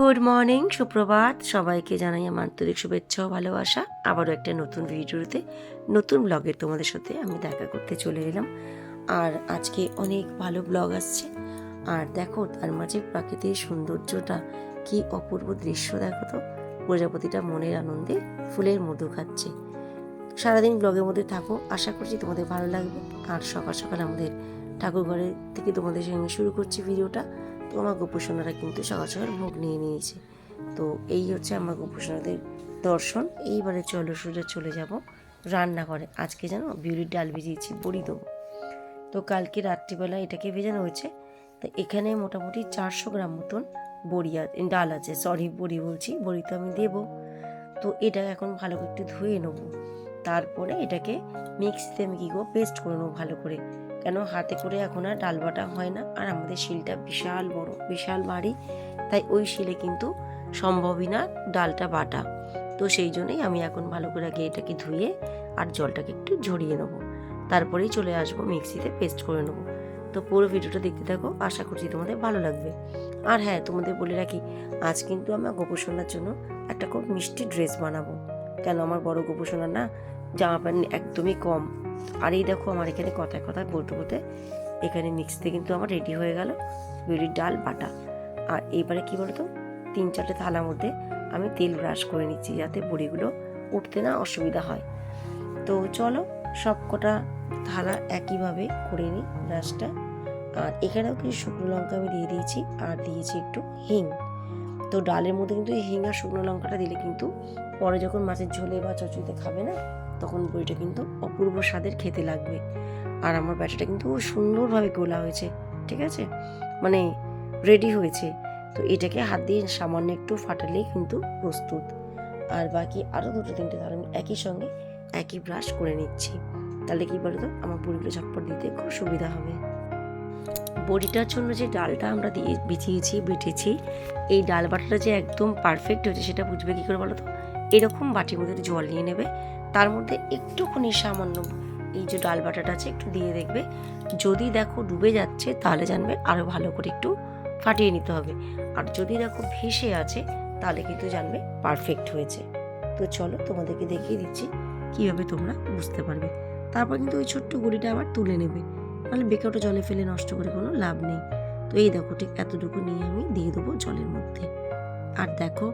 Good morning সুপ্রভাত। সবাইকে জানাই আমার আন্তরিক শুভেচ্ছা ও ভালোবাসা। আবারও একটা নতুন ভিডিওতে, নতুন ব্লগে তোমাদের সাথে আমি দেখা করতে চলে এলাম। আর আজকে অনেক ভালো ব্লগ আসছে। আর দেখো, তার মাঝে প্রাকৃতিক সৌন্দর্যটা কি অপূর্ব দৃশ্য, দেখো তো। প্রজাপতিটা মনের আনন্দে ফুলের মধু খাচ্ছে। সারাদিন ব্লগের মধ্যে থাকো, আশা করছি তোমাদের ভালো লাগবে। আর সকাল সকাল আমাদের ঠাকুর ঘরে থেকে তোমাদের সঙ্গে শুরু করছি ভিডিওটা। তো আমার গোপসোনারা কিন্তু সকাল ভোগ নিয়ে নিয়েছে। তো এই হচ্ছে আমার গোপসোনাদের দর্শন। এইবারে চলো সোজা চলে যাব রান্না করে আজকে যেন বিউলির ডাল ভিজিয়েছি, বড়ি দেবো। তো কালকে রাত্রিবেলা এটাকে ভেজানো হয়েছে। তো এখানে মোটামুটি চারশো গ্রাম মতন বড়ি ডাল আছে। সরি বড়ি বলছি। বড়ি তো আমি দেবো। তো এটা এখন ভালো করে একটু ধুয়ে নেব। তারপরে এটাকে মিক্সিতে আমি কী করব? পেস্ট করে নেব ভালো করে। কেন? হাতে করে এখন আর ডাল বাটা হয় না। আর আমাদের শিলটা বিশাল বড়, বিশাল ভারী তাই ওই শিলে কিন্তু সম্ভবই না ডালটা বাটা। তো সেই জন্যই আমি এখন ভালো করে আগে এটাকে ধুয়ে আর জলটাকে একটু ঝরিয়ে নেব। তারপরেই চলে আসব মিক্সিতে পেস্ট করে নেব। তো পুরো ভিডিওটা দেখতে থাকো, আশা করছি তোমাদের ভালো লাগবে। আর হ্যাঁ তোমাদের বলে রাখি, আজ কিন্তু আমার গোপসোনার জন্য একটা খুব মিষ্টি ড্রেস বানাবো। কেন আমার বড় গোপসোনার না? জামা প্যান্ট একদমই কম। আর এই দেখো আমার এখানে কথায় কথায় বলতে বলতে এখানে মিক্সিতে কিন্তু আমার রেডি হয়ে গেল বিউলির ডাল, বাটা। আর এইবারে কি বলতো? তিন চারটে থালার মধ্যে আমি তেল ব্রাশ করে নিচ্ছি যাতে বড়িগুলো উঠতে না অসুবিধা হয়। তো চলো সব কটা থালা একইভাবে করে নিই ব্রাশটা আর এখানেও কিছু শুকনো লঙ্কা আমি দিয়ে দিয়েছি আর দিয়েছি একটু হিং। তো ডালের মধ্যে কিন্তু এই হিং আর শুকনো লঙ্কাটা দিলে কিন্তু পরে যখন মাছের ঝোলে বা চচড়িতে খাবে না তখন বড়িটা কিন্তু অপূর্ব স্বাদের খেতে লাগবে। আর আমার ব্যাটাটা কিন্তু সুন্দরভাবে গোলা হয়েছে, ঠিক আছে? মানে রেডি হয়েছে। তো এটাকে হাত দিয়ে সামান্য একটু ফাটালেই কিন্তু প্রস্তুত। আর বাকি আরও দুটো তিনটে তার আমি একই সঙ্গে একই ব্রাশ করে নিচ্ছি। তাহলে কি বলতো? আমার বড়িগুলো ঝটপট দিতে খুব সুবিধা হবে। বড়িটার জন্য যে ডালটা আমরা দিয়ে বিছিয়েছি, বেটেছি, এই ডাল বাটাটা যে একদম পারফেক্ট হয়েছে, সেটা বুঝবে কী করে বলো তো এরকম বাটির মধ্যে জল নিয়ে নেবে। তার মধ্যে একটুখানি সামান্য এই যে ডাল বাটাটা আছে, একটু দিয়ে দেখবে। যদি দেখো ডুবে যাচ্ছে, তাহলে জানবে আরও ভালো করে একটু ফাটিয়ে নিতে হবে। আর যদি দেখো ভেসে আছে, তাহলে কিন্তু জানবে পারফেক্ট হয়েছে। তো চলো তোমাদেরকে দেখিয়ে দিচ্ছি, কীভাবে তোমরা বুঝতে পারবে। তারপর কিন্তু ওই ছোট্ট গুলিটা আবার তুলে নেবে। নাহলে বেকারটা জলে ফেলে নষ্ট করে কোনো লাভ নেই। তো এই দেখো ঠিক এতটুকু নিয়ে আমি দিয়ে দেবো জলের মধ্যে। আর দেখো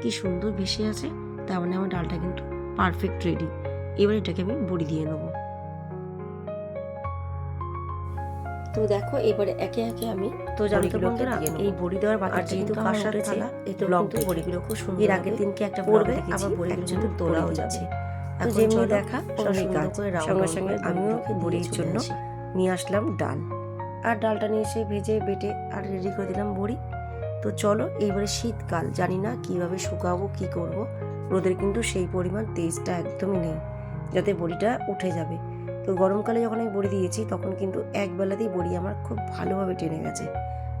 কি সুন্দর ভেসে আছে, তার মানে আমার ডালটা কিন্তু পারফেক্ট রেডি এবার এটাকে আমি বড়ি দিয়ে নেব। তো দেখো এবারে একে একে আমি তো জানতো বন্ধুরা এই বড়ি দেওয়ার বাজার যেহেতু কাঁসার থালা এই তো কিন্তু বড়িগুলো খুব সুন্দর এর আগের দিনকে একটা পড়বে আবার বড়িগুলো কিন্তু তোলাও যাচ্ছে তো যেমনি দেখা অমনি কাজ সঙ্গে সঙ্গে আমিও বড়ির জন্য নিয়ে আসলাম ডাল। আর ডালটা নিয়ে এসে ভেজে বেটে আর রেডি করে দিলাম বড়ি। তো চলো এইবারে শীতকাল জানি না কীভাবে শুকাবো কি করব। রোদের কিন্তু সেই পরিমাণ তেজটা একদমই নেই, যাতে বড়িটা উঠে যাবে। তো গরমকালে যখন আমি বড়ি দিয়েছি, তখন কিন্তু এক বেলাতেই বড়ি আমার খুব ভালোভাবে টেনে গেছে।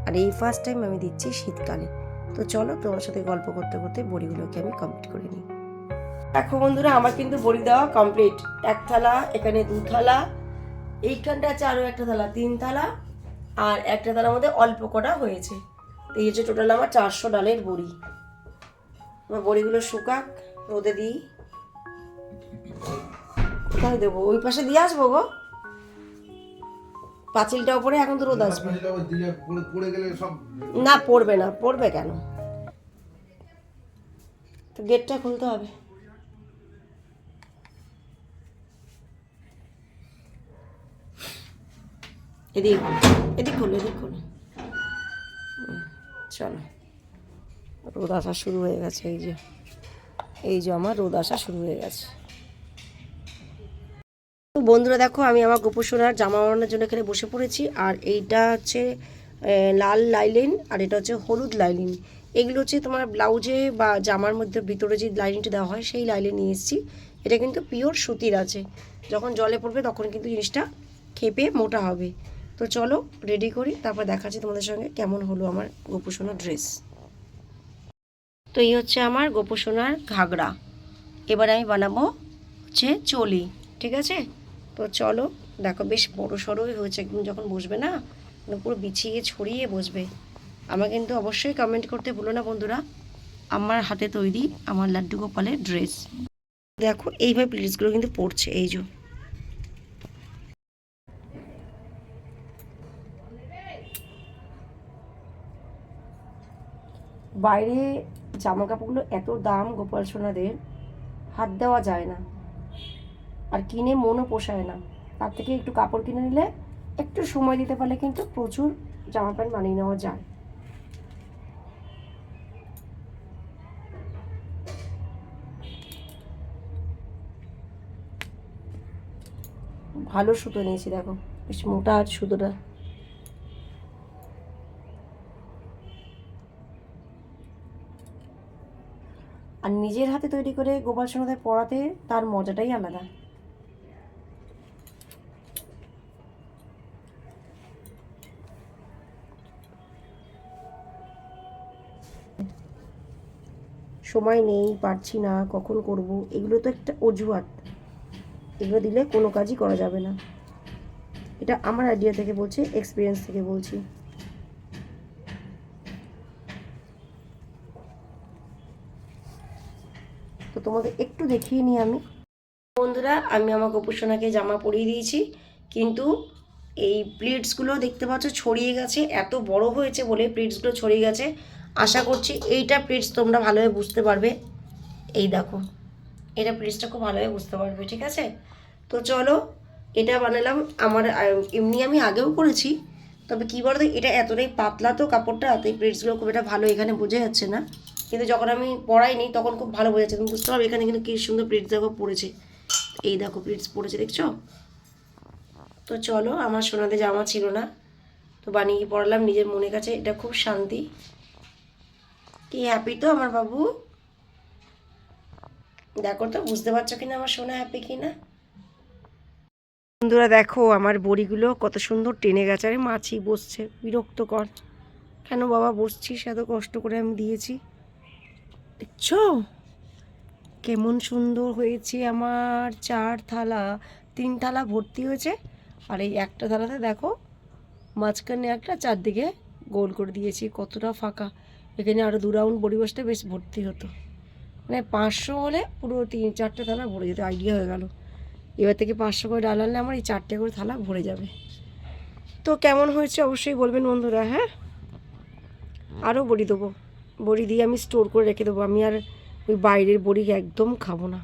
আর এই ফার্স্ট টাইম আমি দিচ্ছি শীতকালে। তো চলো তোমার সাথে গল্প করতে করতে বড়িগুলোকে আমি কমপ্লিট করে নিই। দেখো বন্ধুরা, আমার কিন্তু বড়ি দেওয়া কমপ্লিট এক থালা, এখানে দু থালা, এইখানটা আছে আরও একটা থালা, তিন থালা, আর একটা থালার মধ্যে অল্প কটা হয়েছে। এই হচ্ছে টোটাল আমার চারশো ডালের বড়ি। আমার বড়িগুলো শুকাক রোদে দিই। কোথায় দেবো? ওই পাশে দিয়ে আসব গো। পাঁচিলটা ওপরে এখন তো রোদ আসবে। না পড়বে না পড়বে কেন? তো গেটটা খুলতে হবে। এদিক এদিক খোলো এদিক খোলো। চলো। রোদ আসা শুরু হয়ে গেছে, এই যে। এই যে আমার রোদ আসা শুরু হয়ে গেছে। বন্ধুরা দেখো, আমি আমার গোপসোনার জামা বানানোর জন্য এখানে বসে পড়েছি, আর এইটা হচ্ছে লাল লাইলিন, আর এটা হচ্ছে হলুদ লাইলিন। এগুলো হচ্ছে তোমার ব্লাউজে বা জামার মধ্যে ভিতরে যে লাইনিংটা দেওয়া হয়, সেই লাইলিন নিয়ে এসেছি। এটা কিন্তু পিওর সুতির আছে। যখন জলে পড়বে তখন কিন্তু জিনিসটা খেপে মোটা হবে। তো চলো রেডি করি, তারপর দেখাচ্ছি তোমাদের সঙ্গে কেমন হলো আমার গোপসোনার ড্রেস তো এই হচ্ছে আমার গোপসোনার ঘাগরা। এবার আমি বানাবো হচ্ছে চলি, ঠিক আছে? তো চলো, দেখো বেশ বড় সড়োই হয়েছে একদম যখন বসবে না মানে পুরো বিছিয়ে ছড়িয়ে বসবে। আমাকে কিন্তু অবশ্যই কমেন্ট করতে ভুলো না বন্ধুরা। আমার হাতে তৈরি আমার লাড্ডু গোপালের ড্রেস দেখো এইভাবে প্লিটসগুলো কিন্তু পড়ছে, এই যে। বাইরে জামা কাপড়গুলো এত দাম গোপাল সোনাদের, হাত দেওয়া যায় না। আর কিনে মনও পোষায় না। তার থেকে একটু কাপড় কিনে নিলে একটু সময় দিতে পারলে কিন্তু প্রচুর জামা প্যান্ট বানিয়ে নেওয়া যায়। ভালো সুতো নিয়েছি, দেখো। বেশ মোটা আছে সুতোটা। আর নিজের হাতে তৈরি করে গোপাল সোনাদের পড়াতে তার মজাটাই আলাদা। সময় নেই, পারছি না, কখন করব? এগুলো তো একটা অজুহাত। এগুলো দিলে কোনো কাজই করা যাবে না। এটা আমার আইডিয়া থেকে বলছি এক্সপিরিয়েন্স থেকে বলছি। তোমাদের একটু দেখিয়ে নিই আমি। বন্ধুরা, আমি আমার গোপুসোনাকে জামা পরিয়ে দিয়েছি, কিন্তু এই প্লেটসগুলো দেখতে পাচ্ছ ছড়িয়ে গেছে, এত বড় হয়েছে বলে প্লেটসগুলো ছড়িয়ে গেছে। আশা করছি এইটা প্লেটস তোমরা ভালোভাবে বুঝতে পারবে। এই দেখো, এটা প্লেটসটা খুব ভালোভাবে বুঝতে পারবে, ঠিক আছে? তো চলো, এটা বানালাম। আমার এমনি আমি আগেও করেছি, তবে কী বলতো, এটা এতটাই পাতলা তো কাপড়টা, তো এই প্লেটসগুলো খুব একটা ভালো এখানে বোঝা যাচ্ছে না। কিন্তু যখন আমি পড়াইনি, তখন খুব ভালো বোঝা যাচ্ছে তুমি বুঝতে পারবে এখানে কিন্তু কী সুন্দর প্লেটস দেখো, পড়েছে। এই দেখো প্লেটস পড়েছে, দেখছ? তো চলো, আমার সোনাতে জামা ছিল না। তো বানিয়ে পড়ালাম, নিজের মনের কাছে। এটা খুব শান্তি। কি হ্যাপি তো আমার বাবু? দেখো তো, বুঝতে পারছ কিনা আমার সোনা হ্যাপি কিনা? বন্ধুরা দেখো, আমার বড়িগুলো কত সুন্দর টেনে গেছে। আরে মাছি বসছে, বিরক্তকর। কেন বাবা, বসছিস? এত কষ্ট করে আমি দিয়েছি। দেখছ? কেমন সুন্দর হয়েছে আমার চার থালা। তিন থালা ভর্তি হয়েছে। আর এই একটা থালাতে দেখো, মাঝখানে একটা, চারদিকে গোল করে দিয়েছি, কতটা ফাঁকা। এখানে আরও দু রাউন্ড বড়ি বসতে বেশ ভর্তি হতো। মানে পাঁচশো হলে পুরো তিন, চারটে থালা ভরে যেত আইডিয়া হয়ে গেল। এবার থেকে পাঁচশো করে ডাল আনলে আমার এই চারটে করে থালা ভরে যাবে। তো কেমন হয়েছে অবশ্যই বলবেন বন্ধুরা হ্যাঁ? আরও বড়ি দেবো। বড়ি দিয়ে আমি স্টোর করে রেখে দেবো। আমি আর ওই বাইরের বড়ি একদম খাব না।